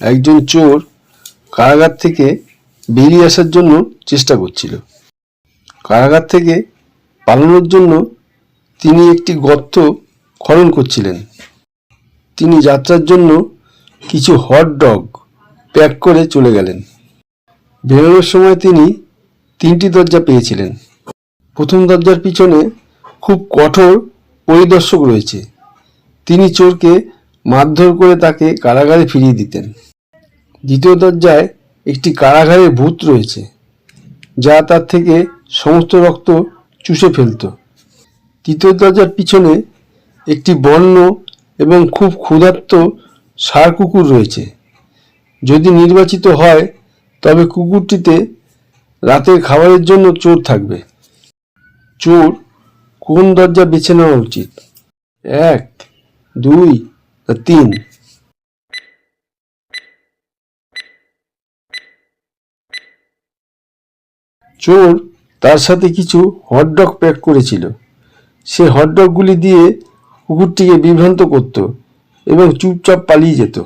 একজন চোর কারাগার থেকে বেরিয়ে আসার জন্য চেষ্টা করছিল। কারাগার থেকে পালানোর জন্য তিনি একটি গর্ত খনন করছিলেন। তিনি যাত্রার জন্য কিছু হট ডগ প্যাক করে চলে গেলেন। বেরোনোর সময় তিনি তিনটি দরজা পেয়েছিলেন। প্রথম দরজার পিছনে খুব কঠোর পরিদর্শক রয়েছে। তিনি চোরকে মারধর করে তাকে কারাগারে ফিরিয়ে দিতেন। দ্বিতীয় দরজায় একটি কারাগারের ভূত রয়েছে, যা তার থেকে সমস্ত রক্ত চুষে ফেলত। তৃতীয় দরজার পিছনে একটি বন্য এবং খুব ক্ষুধার্ত ষাঁড় কুকুর রয়েছে। যদি নির্বাচিত হয়, তবে কুকুরটিতে রাতের খাবারের জন্য চোর থাকবে। চোর কোন দরজা বেছে নেওয়া উচিত? এক, দুই তিন। চোর তার সাথে কিছু হটডগ প্যাক করেছিল। সে হটডগগুলি দিয়ে কুকুরটিকে বিভ্রান্ত করত এবং চুপচাপ পালিয়ে যেত।